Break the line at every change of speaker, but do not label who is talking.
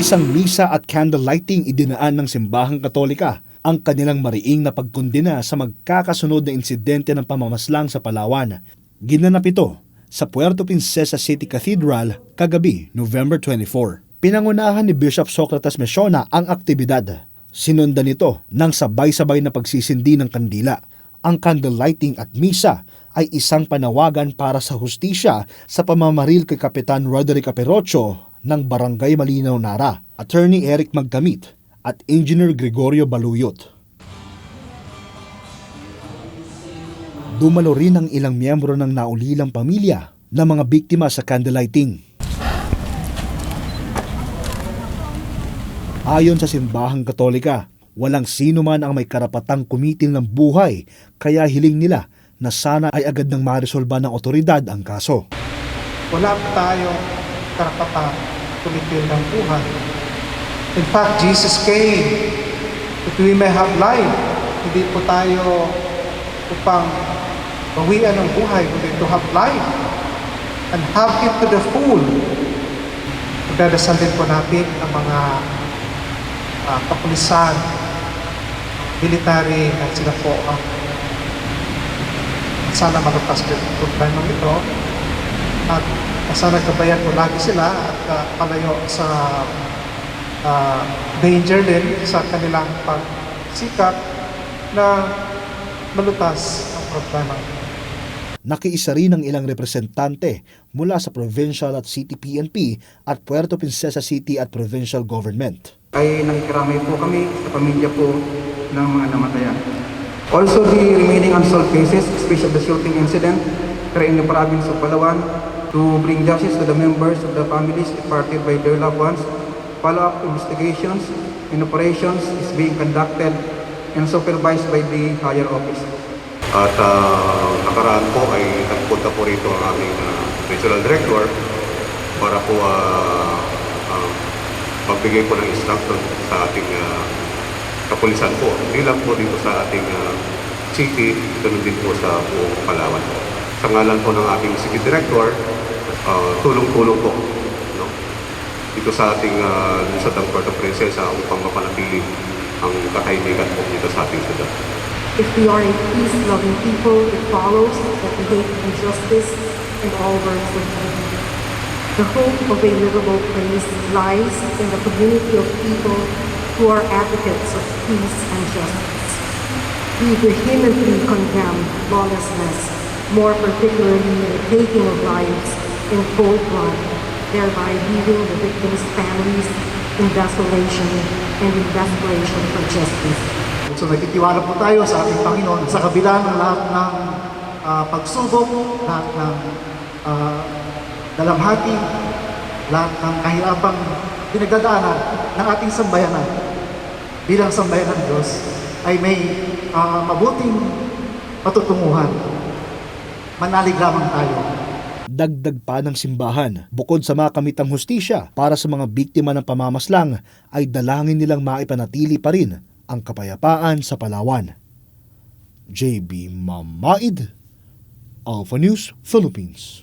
isang misa at candle lighting idinaan ng simbahang katolika ang kanilang mariing na pagkondena sa magkakasunod na insidente ng pamamaslang sa Palawan. Ginanap ito sa Puerto Princesa City Cathedral kagabi, November 24. Pinangunahan ni Bishop Socrates Mesiona ang aktibidad. Sinundan nito ng sabay-sabay na pagsisindi ng kandila. Ang candle lighting at misa ay isang panawagan para sa hustisya sa pamamaril kay Kapitan Roderick Aperocho ng Barangay Malinaw Nara, Attorney Eric Magkamit at Engineer Gregorio Baluyot. Dumalo rin ang ilang miyembro ng naulilang pamilya na mga biktima sa candlelighting. Ayon sa simbahang katolika, walang sino man ang may karapatang kumitil ng buhay kaya hiling nila na sana ay agad nang maresolba ng otoridad ang kaso.
wala tayong karapatang tumitil ng buhay. In fact, Jesus came that we may have life. Hindi po tayo upang bawian ng buhay, kundi to have life and have it to the full. Pagdadasal din po natin ang mga uh, kapulisan, military, at sila po ang sana malutas din ang problema ito at sana kabayan po lagi sila at uh, palayo sa uh, danger din sa kanilang pagsikap na malutas ang problema.
Nakiisa rin ang ilang representante mula sa provincial at city PNP at Puerto Princesa City at provincial government.
ay nakikiramay po kami sa pamilya po ng mga namatayan. Also, the remaining unsolved cases, especially the shooting incident here in the province of Palawan, to bring justice to the members of the families departed by their loved ones. Follow-up investigations and operations is being conducted and supervised by the higher office.
At uh, nakaraan po ay nagpunta po rito ang aming uh, regional director para po uh, uh, magbigay po ng instruction sa ating uh, kapulisan po. Hindi lang po dito sa ating uh, city, ganun din po sa buong Palawan. Sa ngalan po ng ating city director, uh, tulong-tulong po no? dito sa ating uh, lungsod ng Puerto Princesa upang mapanatili ang katahimikan po dito sa ating syudad.
If we are a peace-loving people, it follows that we hate injustice and all works of evil. The hope of a livable place lies in the community of people who are advocates of peace and justice. We vehemently condemn lawlessness, more particularly the taking of lives in cold blood, thereby leaving the victims' families in desolation and in desperation for justice.
So nagtitiwala po tayo sa ating Panginoon sa kabila ng lahat ng ah, pagsubok, lahat ng uh, dalamhati, lahat ng kahirapang pinagdadaanan ng ating sambayanan bilang sambayanan ng Diyos ay may ah, mabuting patutunguhan. Manalig lamang tayo.
Dagdag pa ng simbahan, bukod sa makamitang hustisya para sa mga biktima ng pamamaslang, ay dalangin nilang maipanatili pa rin ang kapayapaan sa Palawan. JB Mamaid, Alpha News, Philippines.